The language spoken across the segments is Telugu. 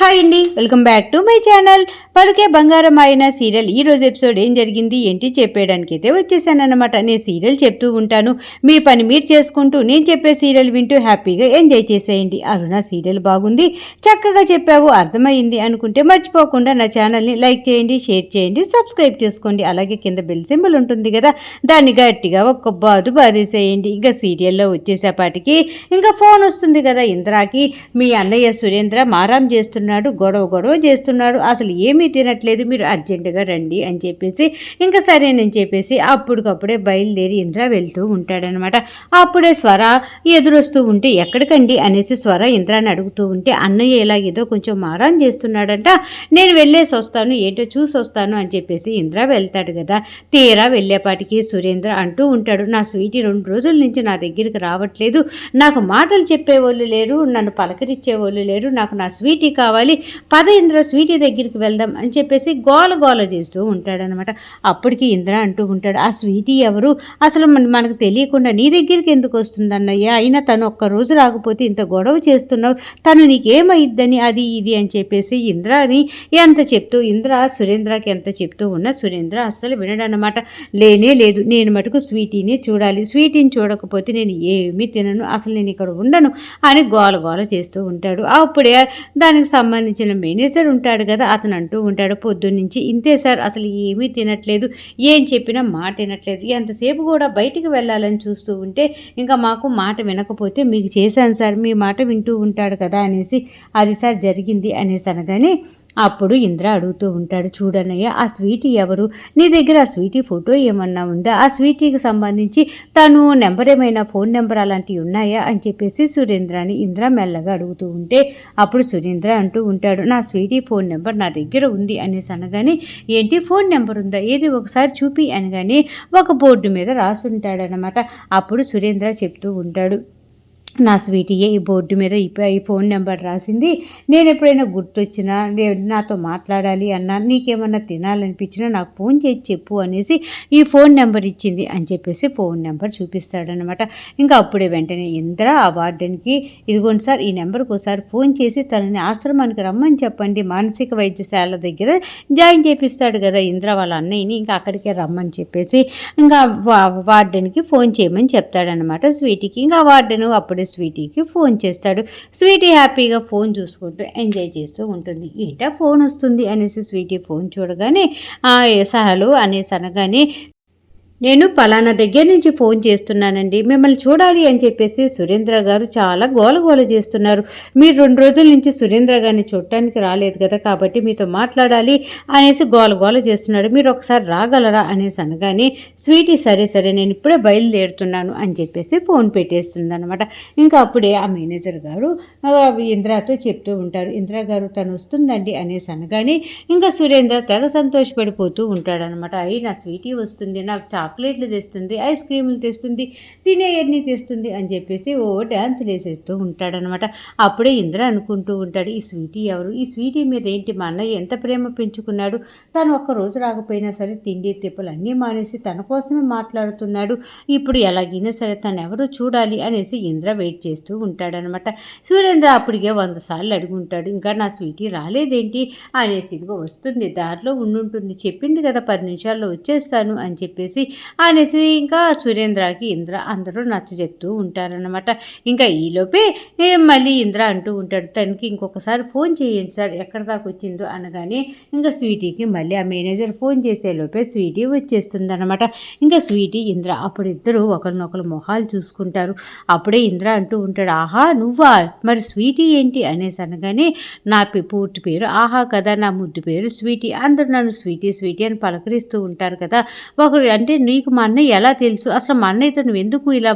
హాయ్ అండి welcome back to my channel Paluke Bangaram అయిన సీరియల్. ఈ రోజు ఎపిసోడ్ ఏం జరిగింది? ఏంటి? చెప్పేయడానికి అయితే వచ్చేసానన్నమాట. నేను సీరియల్ చెప్తూ ఉంటాను. మీ పని మీరు చేసుకుంటూ నేను చెప్పే సీరియల్ వింటూ హ్యాపీగా ఎంజాయ్ చేసేయండి. అరుణ సీరియల్ బాగుంది. చక్కగా చెప్పావు అర్థమైంది అనుకుంటే మర్చిపోకుండా నా ఛానల్ని లైక్ చేయండి షేర్ చేయండి సబ్స్క్రైబ్ చేసుకోండి. అలాగే కింద బెల్ సింబల్ ఉంటుంది కదా దాన్ని గట్టిగా ఒక్క బాదు బాధేసేయండి ఇంకా సీరియల్లో వచ్చేసేపాటికి ఇంకా ఫోన్ వస్తుంది కదా ఇంద్రాకి. మీ అన్నయ్య సురేంద్ర మారాం చేస్తున్నాడు గొడవ గొడవ చేస్తున్నాడు. అసలు ఏమీ తినట్లేదు మీరు అర్జెంటుగా రండి అని చెప్పేసి ఇంకా సరేనని చెప్పేసి అప్పటికప్పుడే బయలుదేరి ఇంద్ర వెళ్తూ ఉంటాడనమాట. అప్పుడే స్వర ఎదురొస్తూ ఉంటే ఎక్కడికండి అనేసి స్వర ఇంద్రాన్ని అడుగుతూ ఉంటే అన్నయ్య ఇలా ఏదో కొంచెం మారాన్ చేస్తున్నాడంట. నేను వెళ్ళేసి వస్తాను ఏంటో చూసి వస్తాను అని చెప్పేసి ఇంద్ర వెళ్తాడు కదా. తీరా వెళ్ళేపాటికి సురేంద్ర అంటూ ఉంటాడు నా స్వీటీ రెండు రోజుల నుంచి నా దగ్గరికి రావట్లేదు. నాకు మాటలు చెప్పేవాళ్ళు లేరు నన్ను పలకరించేవాళ్ళు లేరు నాకు నా స్వీటీ కావాలి పద ఇంద్ర స్వీటీ దగ్గరికి వెళ్దాం అని చెప్పేసి గోల గోల చేస్తూ ఉంటాడనమాట. అప్పటికి ఇంద్ర అంటూ ఉంటాడు ఆ స్వీటీ ఎవరు? అసలు మన- మనకు తెలియకుండా నీ దగ్గరికి ఎందుకు వస్తుంది అన్నయ్య అయినా తను ఒక్క రోజు రాకపోతే ఇంత గొడవ చేస్తున్నావు. తను నీకేమైద్దని? అది ఇది అని చెప్పేసి ఇంద్రాని ఎంత చెప్తూ ఇంద్ర సురేంద్రకి ఎంత చెప్తూ ఉన్నా సురేంద్ర అస్సలు వినడనమాట. లేనే లేదు. నేను మటుకు స్వీటీని చూడాలి. స్వీటీని చూడకపోతే నేను ఏమీ తినను. అసలు నేను ఇక్కడ ఉండను అని గోల గోల చేస్తూ ఉంటాడు. అప్పుడే దానికి సంబంధించిన మేనేజర్ ఉంటాడు కదా అతను అంటూ ఉంటాడు పొద్దున్నుంచి ఇంతే సార్ అసలు ఏమీ తినట్లేదు ఏం చెప్పినా మాట వినట్లేదు. ఎంతసేపు కూడా బయటికి వెళ్ళాలని చూస్తూ ఉంటే ఇంకా మాకు మాట వినకపోతే మీకు చేశాను సార్ మీ మాట వింటూ ఉంటాడు కదా అనేసి అది సార్ జరిగింది అనేసి అనగానే అప్పుడు ఇంద్ర అడుగుతూ ఉంటాడు చూడనయ్య ఆ స్వీటీ ఎవరు? నీ దగ్గర ఆ స్వీటీ ఫోటో ఏమన్నా ఉందా? ఆ స్వీటీకి సంబంధించి తను నెంబర్ ఏమైనా ఫోన్ నెంబర్ అలాంటివి ఉన్నాయా? అని చెప్పేసి సురేంద్రాని ఇంద్ర మెల్లగా అడుగుతూ ఉంటే అప్పుడు సురేంద్ర అంటూ ఉంటాడు నా స్వీటీ ఫోన్ నెంబర్ నా దగ్గర ఉంది అనేసి అనగానే ఏంటి? ఫోన్ నెంబర్ ఉందా? ఏది? ఒకసారి చూపి అనగానే ఒక బోర్డు మీద రాసుంటాడనమాట అప్పుడు సురేంద్ర చెప్తూ ఉంటాడు. నా స్వీటీయే ఈ బోర్డు మీద ఈ ఈ ఫోన్ నెంబర్ రాసింది. నేను ఎప్పుడైనా గుర్తొచ్చినా నాతో మాట్లాడాలి అన్నా నీకేమన్నా తినాలనిపించినా నాకు ఫోన్ చేసి చెప్పు అనేసి ఈ ఫోన్ నెంబర్ ఇచ్చింది అని చెప్పేసి ఫోన్ నెంబర్ చూపిస్తాడనమాట ఇంకా అప్పుడే వెంటనే ఇంద్ర ఆ వార్డెన్కి ఇదిగోండి సార్ ఈ నెంబర్కి ఒకసారి ఫోన్ చేసి తనని ఆశ్రమానికి రమ్మని చెప్పండి మానసిక వైద్యశాల దగ్గర జాయిన్ చేపిస్తాడు కదా ఇంద్ర వాళ్ళ అన్నయ్యని ఇంకా అక్కడికే రమ్మని చెప్పేసి ఇంకా వార్డెన్కి ఫోన్ చేయమని చెప్తాడనమాట స్వీటీకి. ఇంకా వార్డెన్ అప్పుడే స్వీటీకి ఫోన్ చేస్తాడు. స్వీటీ హ్యాపీగా ఫోన్ చూసుకుంటూ ఎంజాయ్ చేస్తూ ఉంటుంది. ఏంటా ఫోన్ వస్తుంది అనేసి స్వీటీ ఫోన్ చూడగానే సహలు అనేసి అనగానే నేను పలానా దగ్గర నుంచి ఫోన్ చేస్తున్నానండి. మిమ్మల్ని చూడాలి అని చెప్పేసి సురేంద్ర గారు చాలా గోలగోల చేస్తున్నారు. మీరు రెండు రోజుల నుంచి సురేంద్ర గారిని చూడటానికి రాలేదు కదా కాబట్టి మీతో మాట్లాడాలి అనేసి గోలగోల చేస్తున్నాడు. మీరు ఒకసారి రాగలరా అనేసి అనగానే స్వీటీ సరే సరే నేను ఇప్పుడే బయలుదేరుతున్నాను అని చెప్పేసి ఫోన్ పెట్టేస్తుంది అనమాట ఇంకా అప్పుడే ఆ మేనేజర్ గారు ఇంద్రాతో చెప్తూ ఉంటారు ఇంద్రా గారు తను వస్తుందండి అనేసి అనగానే ఇంకా సురేంద్ర తెగ సంతోషపడిపోతూ ఉంటాడనమాట అయ్యి నా స్వీటీ వస్తుంది నాకు చాలా చాక్లెట్లు తెస్తుంది ఐస్ క్రీములు తెస్తుంది తినేయన్ని తెస్తుంది అని చెప్పేసి ఓ డ్యాన్స్ వేసేస్తూ ఉంటాడనమాట. అప్పుడే ఇంద్ర అనుకుంటూ ఉంటాడు ఈ స్వీటీ ఎవరు? ఈ స్వీటీ మీద ఏంటి మా అన్నయ్య ఎంత ప్రేమ పెంచుకున్నాడు? తను ఒక్క రోజు రాకపోయినా సరే తిండి తిప్పలు అన్నీ మానేసి తన కోసమే మాట్లాడుతున్నాడు. ఇప్పుడు ఎలాగైనా సరే తను ఎవరు చూడాలి అనేసి ఇంద్ర వెయిట్ చేస్తూ ఉంటాడనమాట. సూరేంద్ర అప్పటికే వంద సార్లు అడుగుంటాడు ఇంకా నా స్వీటీ రాలేదేంటి? అనేసి ఇదిగో వస్తుంది దారిలో ఉండుంటుంది చెప్పింది కదా పది నిమిషాల్లో వచ్చేస్తాను అని చెప్పేసి అనేసి ఇంకా సురేంద్రకి ఇంద్ర అందరూ నచ్చ చెప్తూ ఉంటారనమాట ఇంకా ఈలోపే మళ్ళీ ఇంద్ర అంటూ ఉంటాడు తనకి ఇంకొకసారి ఫోన్ చేయండి సార్ ఎక్కడ దాకా వచ్చిందో అనగానే ఇంకా స్వీటీకి మళ్ళీ ఆ మేనేజర్ ఫోన్ చేసే లోపే స్వీటీ వచ్చేస్తుంది అనమాట ఇంకా స్వీటీ ఇంద్ర అప్పుడు ఇద్దరు ఒకరినొకరు మొహాలు చూసుకుంటారు. అప్పుడే ఇంద్ర అంటూ ఉంటాడు ఆహా నువ్వా? మరి స్వీటీ ఏంటి? అనేసి అనగానే నా పే- పూర్తి పేరు ఆహా కదా నా ముద్దు పేరు స్వీటీ. అందరూ నన్ను స్వీటీ స్వీటీ అని పలకరిస్తూ ఉంటారు కదా. ఒకరు అంటే నీకు మా అన్నయ్య ఎలా తెలుసు? అసలు మా అన్నయ్యతో నువ్వు ఎందుకు ఇలా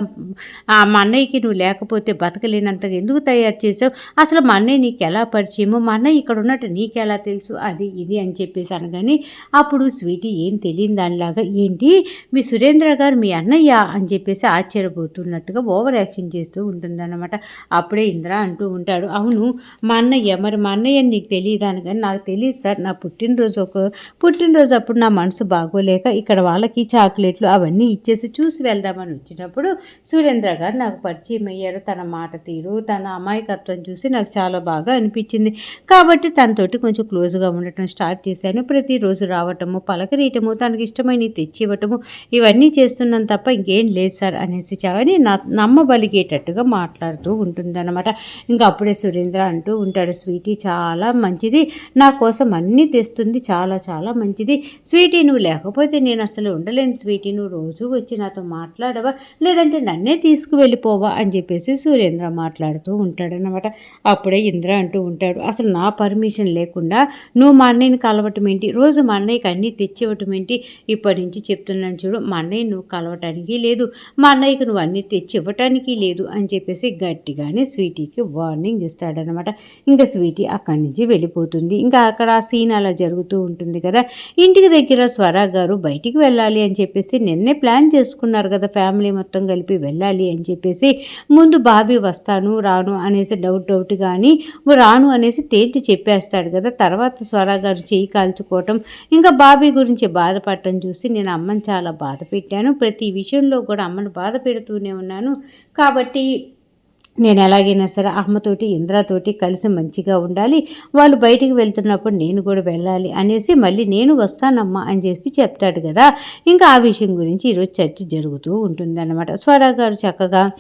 మా అన్నయ్యకి నువ్వు లేకపోతే బతకలేనంతగా ఎందుకు తయారు చేసావు అసలు మా అన్నయ్య నీకు ఎలా పరిచయమో మా అన్నయ్య ఇక్కడ ఉన్నట్టు నీకు ఎలా తెలుసు? అది ఇది అని చెప్పేసి అనగానే అప్పుడు స్వీటీ ఏం తెలియని దానిలాగా ఏంటి? మీ సురేంద్ర గారు మీ అన్నయ్య? అని చెప్పేసి ఆశ్చర్యపోతున్నట్టుగా ఓవర్ యాక్షన్ చేస్తూ ఉంటుందన్నమాట. అప్పుడే ఇంద్ర అంటూ ఉంటాడు అవును మా అన్నయ్య మరి మా అన్నయ్య నీకు తెలియదు? అనగానే నాకు తెలియదు సార్ నా పుట్టినరోజు ఒక పుట్టినరోజు అప్పుడు నా మనసు బాగోలేక ఇక్కడ వాళ్ళకి చాక్లెట్ చాక్లెట్లు అవన్నీ ఇచ్చేసి చూసి వెళ్దామని వచ్చినప్పుడు సురేంద్ర గారు నాకు పరిచయం అయ్యారు. తన మాట తీరు తన అమాయకత్వం చూసి నాకు చాలా బాగా అనిపించింది. కాబట్టి తనతోటి కొంచెం క్లోజ్గా ఉండటం స్టార్ట్ చేశాను. ప్రతిరోజు రావటము పలకరీయటము తనకి ఇష్టమైన తెచ్చి ఇవ్వటము ఇవన్నీ చేస్తున్నాను తప్ప ఇంకేం లేదు సార్ అనేసి చావని నా నమ్మబలిగేటట్టుగా మాట్లాడుతూ ఉంటుందన్నమాట. ఇంకా అప్పుడే సురేంద్ర అంటూ ఉంటాడు స్వీటీ చాలా మంచిది నా కోసం అన్నీ తెస్తుంది చాలా చాలా మంచిది. స్వీటీ నువ్వు లేకపోతే నేను అసలు ఉండలేను స్వీటీ నువ్వు రోజు వచ్చి నాతో మాట్లాడవా? లేదంటే నన్నే తీసుకువెళ్ళిపోవా? అని చెప్పేసి సూరేంద్ర మాట్లాడుతూ ఉంటాడనమాట అప్పుడే ఇంద్ర అంటూ ఉంటాడు అసలు నా పర్మిషన్ లేకుండా నువ్వు మా అన్నయ్యని కలవటం ఏంటి? రోజు మా అన్నయ్యకి అన్నీ తెచ్చివ్వటం ఏంటి? ఇప్పటి నుంచి చెప్తున్నాను చూడు మా అన్నయ్య నువ్వు కలవటానికి లేదు మా అన్నయ్యకి నువ్వు అన్నీ తెచ్చి ఇవ్వటానికి లేదు అని చెప్పేసి గట్టిగానే స్వీటీకి వార్నింగ్ ఇస్తాడనమాట ఇంకా స్వీటీ అక్కడి నుంచి వెళ్ళిపోతుంది. ఇంకా అక్కడ ఆ సీన్ అలా జరుగుతూ ఉంటుంది కదా ఇంటికి దగ్గర స్వర గారు బయటికి వెళ్ళాలి అని చెప్పి చెప్పేసి నిన్నే ప్లాన్ చేసుకున్నారు కదా ఫ్యామిలీ మొత్తం కలిపి వెళ్ళాలి అని చెప్పేసి ముందు బాబీ వస్తాను రాను అనేసి డౌట్ డౌట్ కానీ రాను అనేసి తేల్చి చెప్పేస్తాడు కదా. తర్వాత స్వర గారు చేయి కాల్చుకోవటం ఇంకా బాబీ గురించి బాధపడటం చూసి నేను అమ్మని చాలా బాధ పెట్టాను. ప్రతి విషయంలో కూడా అమ్మను బాధ పెడుతూనే ఉన్నాను. కాబట్టి నేను ఎలాగైనా సరే అమ్మతోటి ఇంద్రతోటి కలిసి మంచిగా ఉండాలి. వాళ్ళు బయటికి వెళ్తున్నప్పుడు నేను కూడా వెళ్ళాలి అనేసి మళ్ళీ నేను వస్తానమ్మా అని చెప్పి చెప్తాడు కదా. ఇంకా ఆ విషయం గురించి ఈరోజు చర్చ జరుగుతూ ఉంటుంది స్వరా గారు చక్కగా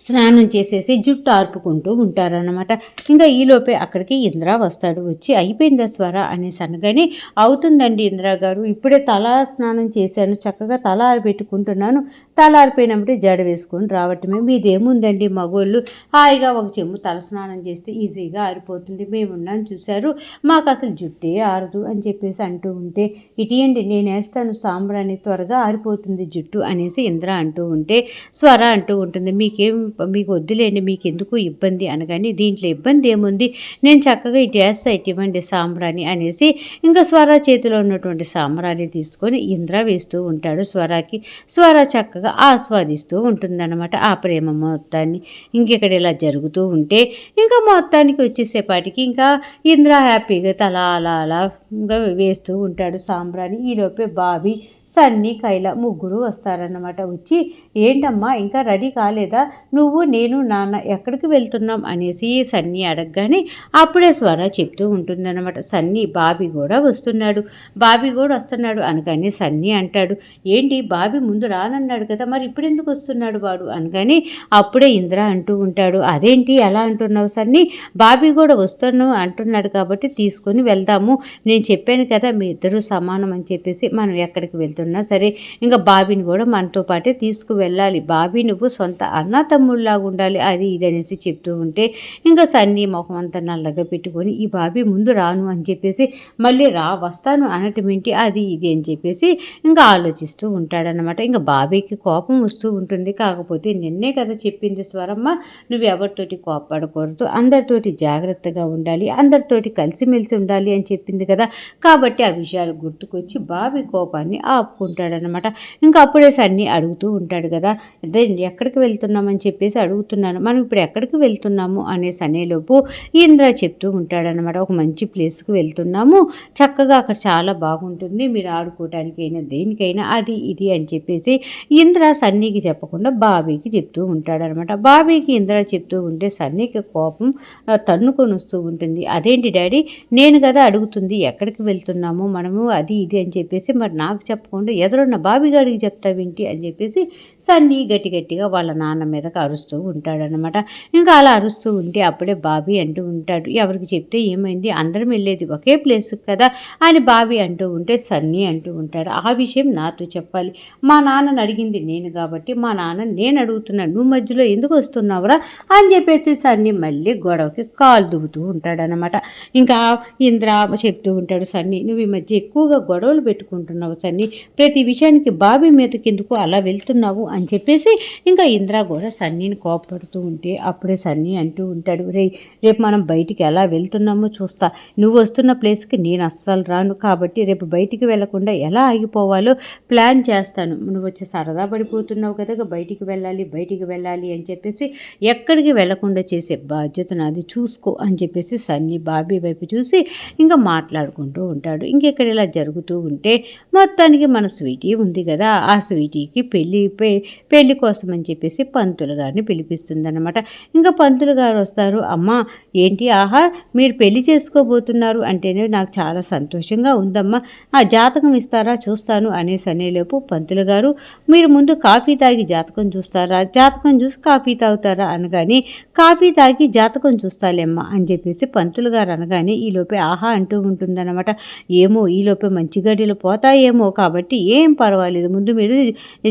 స్నానం చేసేసి జుట్టు ఆర్పుకుంటూ ఉంటారనమాట ఇంకా ఈలోపే అక్కడికి ఇంద్ర వస్తాడు. వచ్చి అయిపోయిందా స్వర? అనేసి అనగానే అవుతుందండి ఇంద్ర గారు. ఇప్పుడే తల స్నానం చేశాను. చక్కగా తల ఆరిపెట్టుకుంటున్నాను తల ఆరిపోయినప్పుడు జడ వేసుకొని రావటమే. మీదేముందండి మగోళ్ళు? హాయిగా ఒక చెమ్ము తల స్నానం చేస్తే ఈజీగా ఆరిపోతుంది. మేమున్నాను చూశారు. మాకు అసలు జుట్టే ఆరదు అని చెప్పేసి అంటూ ఉంటే ఇటీయండి నేను వేస్తాను సాంబ్రాన్ని త్వరగా ఆరిపోతుంది జుట్టు అనేసి ఇంద్ర అంటూ ఉంటే స్వర అంటూ ఉంటుంది. మీకేం మీకు వద్దులేండి మీకు ఎందుకు ఇబ్బంది అనగానే దీంట్లో ఇబ్బంది ఏముంది? నేను చక్కగా ఇటు వేస్తా ఇటు ఇవ్వండి సాంబ్రాణి అనేసి ఇంకా స్వర చేతిలో ఉన్నటువంటి సాంబ్రాణి తీసుకొని ఇంద్ర వేస్తూ ఉంటాడు స్వరాకి. స్వర చక్కగా ఆస్వాదిస్తూ ఉంటుందన్నమాట ఆ ప్రేమ మొత్తాన్ని ఇంకెక్కడ ఇలా జరుగుతూ ఉంటే ఇంకా మొత్తానికి వచ్చేసేపాటికి ఇంకా ఇంద్ర హ్యాపీగా తల అలా అలా ఇంకా వేస్తూ ఉంటాడు సాంబ్రాణి. ఈలోపే బావి సన్నీ కైల ముగ్గురు వస్తారన్నమాట. వచ్చి ఏంటమ్మా ఇంకా రెడీ కాలేదా? నువ్వు నేను నాన్న ఎక్కడికి వెళ్తున్నాం? అనేసి సన్నీ అడగగానే అప్పుడే స్వర చెప్తూ ఉంటుందన్నమాట. సన్నీ బాబీ కూడా వస్తున్నాడు. బాబీ కూడా వస్తున్నాడు అనగానే సన్నీ అంటాడు ఏంటి బాబీ ముందు రానన్నాడు కదా మరి ఇప్పుడు ఎందుకు వస్తున్నాడు వాడు? అనగానే అప్పుడే ఇంద్ర అంటూ ఉంటాడు అదేంటి ఎలా అంటున్నావు సన్నీ? బాబీ కూడా వస్తాను అంటున్నాడు కాబట్టి తీసుకొని వెళ్దాము. నేను చెప్పాను కదా మీ ఇద్దరు సమానం అని చెప్పేసి మనం ఎక్కడికి వెళ్తాం వెళ్తున్నా సరే ఇంకా బాబీని కూడా మనతో పాటే తీసుకువెళ్ళాలి. బాబీ నువ్వు సొంత అన్న తమ్ముళ్ళలాగా ఉండాలి అది ఇది అనేసి చెప్తూ ఉంటే ఇంకా సన్నీ మొహం అంతా నల్లగా పెట్టుకొని ఈ బాబీ ముందు రాను అని చెప్పేసి మళ్ళీ రా వస్తాను అనటం ఏంటి? అది ఇది అని చెప్పేసి ఇంకా ఆలోచిస్తూ ఉంటాడనమాట ఇంకా బాబీకి కోపం వస్తూ ఉంటుంది. కాకపోతే నిన్నే కదా చెప్పింది స్వరమ్మ నువ్వు ఎవరితోటి కోపడకూడదు అందరితోటి జాగ్రత్తగా ఉండాలి. అందరితోటి కలిసిమెలిసి ఉండాలి అని చెప్పింది కదా. కాబట్టి ఆ విషయాలు గుర్తుకొచ్చి బాబీ కోపాన్ని ఆపుకుంటాడనమాట ఇంకా అప్పుడే సన్నీ అడుగుతూ ఉంటాడు కదా అదే ఎక్కడికి వెళ్తున్నామని చెప్పేసి అడుగుతున్నాను. మనం ఇప్పుడు ఎక్కడికి వెళ్తున్నాము? అనే సనేలోపు ఇంద్ర చెప్తూ ఉంటాడనమాట ఒక మంచి ప్లేస్కి వెళ్తున్నాము. చక్కగా అక్కడ చాలా బాగుంటుంది. మీరు ఆడుకోవటానికైనా దేనికైనా అది ఇది అని చెప్పేసి ఇంద్ర సన్నీకి చెప్పకుండా బాబీకి చెప్తూ ఉంటాడనమాట బాబీకి ఇంద్ర చెప్తూ ఉంటే సన్నీకి కోపం తన్నుకొని వస్తూ ఉంటుంది. అదేంటి డాడీ? నేను కదా అడుగుతుంది ఎక్కడికి వెళ్తున్నాము? మనము అది ఇది అని చెప్పేసి మరి నాకు చెప్పకుండా ఎదురున్న బాబిగాడికి చెప్తావేంటి అని చెప్పేసి సన్నీ గట్టి గట్టిగా వాళ్ళ నాన్న మీదకి అరుస్తూ ఉంటాడనమాట ఇంకా అలా అరుస్తూ ఉంటే అప్పుడే బాబీ అంటూ ఉంటాడు ఎవరికి చెప్తే ఏమైంది? అందరం వెళ్ళేది ఒకే ప్లేస్ కదా అని బాబీ అంటూ ఉంటే సన్నీ అంటూ ఉంటాడు ఆ విషయం నాతో చెప్పాలి. మా నాన్నని అడిగింది నేను కాబట్టి మా నాన్న నేను అడుగుతున్నాను నువ్వు మధ్యలో ఎందుకు వస్తున్నావురా అని చెప్పేసి సన్నీ మళ్ళీ గొడవకి కాలు దువ్వుతూ ఉంటాడనమాట ఇంకా ఇంద్ర చెప్తూ ఉంటాడు సన్నీ నువ్వు ఈ మధ్య ఎక్కువగా గొడవలు పెట్టుకుంటున్నావు సన్నీ ప్రతి విషయానికి బాబీ మీదకి ఎందుకు అలా వెళ్తున్నావు అని చెప్పేసి ఇంకా ఇంద్ర కూడా సన్నీని కోపడుతూ ఉంటే అప్పుడే సన్నీ అంటూ ఉంటాడు రే రేపు మనం బయటికి ఎలా వెళ్తున్నామో చూస్తా. నువ్వు వస్తున్న ప్లేస్కి నేను అస్సలు రాను. కాబట్టి రేపు బయటికి వెళ్ళకుండా ఎలా ఆగిపోవాలో ప్లాన్ చేస్తాను. నువ్వు వచ్చి సరదా పడిపోతున్నావు కదా బయటికి వెళ్ళాలి బయటికి వెళ్ళాలి అని చెప్పేసి ఎక్కడికి వెళ్ళకుండా చేసే బాధ్యత నాది. చూసుకో అని చెప్పేసి సన్నీ బాబీ వైపు చూసి ఇంకా మాట్లాడుకుంటూ ఉంటాడు. ఇంకెక్కడ ఇలా జరుగుతూ ఉంటే మొత్తానికి మన స్వీటీ ఉంది కదా ఆ స్వీటీకి పెళ్ళి పె- పెళ్ళి కోసం అని చెప్పేసి పంతులు గారిని పిలిపిస్తుందన్నమాట. ఇంకా పంతులు గారు వస్తారు అమ్మ ఏంటి ఆహా మీరు పెళ్ళి చేసుకోబోతున్నారు అంటేనే నాకు చాలా సంతోషంగా ఉందమ్మా. ఆ జాతకం ఇస్తారా చూస్తాను అనేసి అనేలోపు పంతులు గారు మీరు ముందు కాఫీ తాగి జాతకం చూస్తారా? జాతకం చూసి కాఫీ తాగుతారా అనగానే కాఫీ తాగి జాతకం చూస్తాలేమ్మా అని చెప్పేసి పంతులు గారు అనగానే ఈలోపే ఆహా అంటూ ఉంటుందన్నమాట. ఏమో ఈలోపే మంచి గడియలు పోతాయేమో కాబట్టి ఏం పర్వాలేదు. ముందు మీరు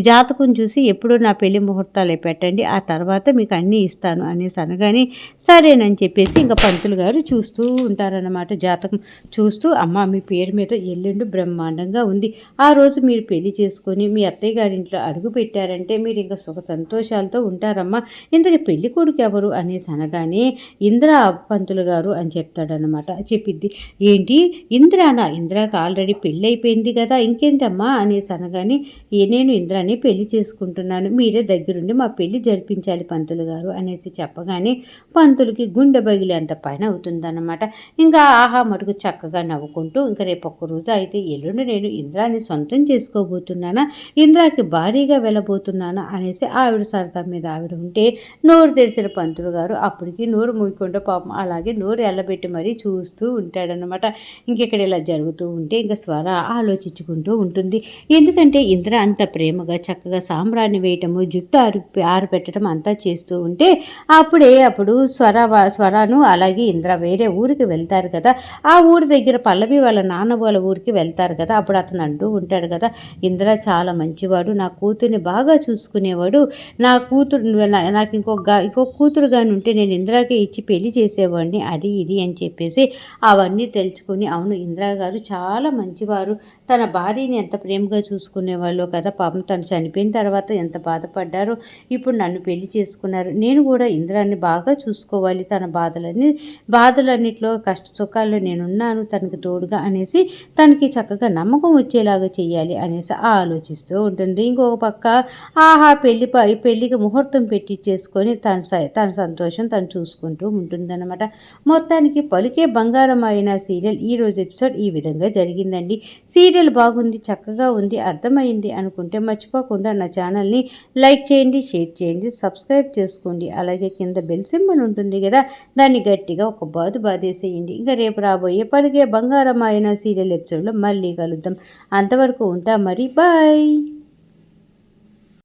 జాతకం చూసి ఎప్పుడూ నా పెళ్ళి ముహూర్తాలే పెట్టండి ఆ తర్వాత మీకు అన్నీ ఇస్తాను అనేసి అనగానే సరేనని చెప్పేసి ఇంకా పంతులు గారు చూస్తూ ఉంటారన్నమాట జాతకం. చూస్తూ అమ్మ మీ పేరు మీద ఎల్లుండి బ్రహ్మాండంగా ఉంది. ఆ రోజు మీరు పెళ్ళి చేసుకొని మీ అత్తయ్య గారింట్లో అడుగు పెట్టారంటే మీరు ఇంకా సుఖ సంతోషాలతో ఉంటారమ్మా. ఇంతకీ పెళ్ళి కొడుకు ఎవరు? అనేసి అనగానే ఇంద్ర పంతులు గారు అని చెప్తాడనమాట చెప్పిద్ది. ఏంటి? ఇంద్రానా? ఇంద్రాకి ఆల్రెడీ పెళ్ళి అయిపోయింది కదా ఇంకేంటమ్మా? అనేసి అనగానే నేను ఇంద్రాని పెళ్ళి చేసుకుంటున్నాను. మీరే దగ్గరుండి మా పెళ్ళి జరిపించాలి పంతులు గారు అనేసి చెప్పగానే పంతులకి గుండె బగిలి అంత పైన అవుతుందన్నమాట. ఇంకా ఆహా మటుకు చక్కగా నవ్వుకుంటూ ఇంకా రేపు ఒక్క రోజు అయితే ఎల్లుండి నేను ఇంద్రాని సొంతం చేసుకోబోతున్నానా? ఇంద్రాకి భారీగా వెళ్ళబోతున్నానా? అనేసి ఆవిడ సరదా మీద ఆవిడ ఉంటే నోరు తెరిచిన పంతులు గారు అప్పటికి నోరు మూయకుండా పాపం అలాగే నోరు ఎల్లబెట్టి మరీ చూస్తూ ఉంటాడనమాట ఇంకెక్కడ ఇలా జరుగుతూ ఉంటే ఇంకా స్వర ఆలోచించుకుంటూ ఉంటుంది. ఎందుకంటే ఇంద్ర అంత ప్రేమగా చక్కగా సాంబ్రాన్ని వేయటము జుట్టు ఆరు ఆరబెట్టడం అంతా చేస్తూ ఉంటే అప్పుడే అప్పుడు స్వర వా- స్వరాను అలాగే ఇంద్ర వేరే ఊరికి వెళ్తారు కదా. ఆ ఊరి దగ్గర పల్లవి వాళ్ళ నాన్న వాళ్ళ ఊరికి వెళ్తారు కదా. అప్పుడు అతను అంటూ ఉంటాడు కదా ఇంద్ర చాలా మంచివాడు నా కూతుర్ని బాగా చూసుకునేవాడు. నా కూతురు నా- నాకు ఇంకొక ఇంకొక కూతురు కానీ ఉంటే నేను ఇంద్రాకి ఇచ్చి పెళ్ళి చేసేవాడిని అది ఇది అని చెప్పేసి అవన్నీ తెలుసుకుని అవును ఇందిరా గారు చాలా మంచివారు. తన భార్యని ఎంత ప్రేమగా చూసుకునేవాళ్ళు కదా పాపం తను చనిపోయిన తర్వాత ఎంత బాధపడ్డారో ఇప్పుడు నన్ను పెళ్ళి చేసుకున్నారు. నేను కూడా ఇంద్రాన్ని బాగా చూసుకోవాలి తన బాధ బాధలన్నీ బాధలన్నిట్లో కష్ట సుఖాల్లో నేనున్నాను తనకు తోడుగా అనేసి తనకి చక్కగా నమ్మకం వచ్చేలాగా చేయాలి అనేసి ఆలోచిస్తూ ఉంటుంది. ఇంకొక పక్క ఆహా పెళ్ళి పెళ్ళికి ముహూర్తం పెట్టించేసుకొని తన తన సంతోషం తను చూసుకుంటూ ఉంటుందన్నమాట. మొత్తానికి పలికే బంగారం అయిన సీరియల్ ఈ రోజు ఎపిసోడ్ ఈ విధంగా జరిగిందండి. సీరియల్ బాగుంది చక్కగా ఉంది అర్థమైంది అనుకుంటే మర్చిపోకుండా నా ఛానల్ని లైక్ చేయండి షేర్ చేయండి సబ్స్క్రైబ్ చేసుకోండి. అలాగే కింద బెల్ సింబల్ ఉంటుంది కదా దాన్ని గట్టిగా ఒక బాదు బాధేసేయండి ఇంకా రేపు రాబోయే పలికే బంగారం అయిన సీరియల్ ఎపిసోడ్లో మళ్ళీ కలుద్దాం. అంతవరకు ఉంటా మరి. బాయ్.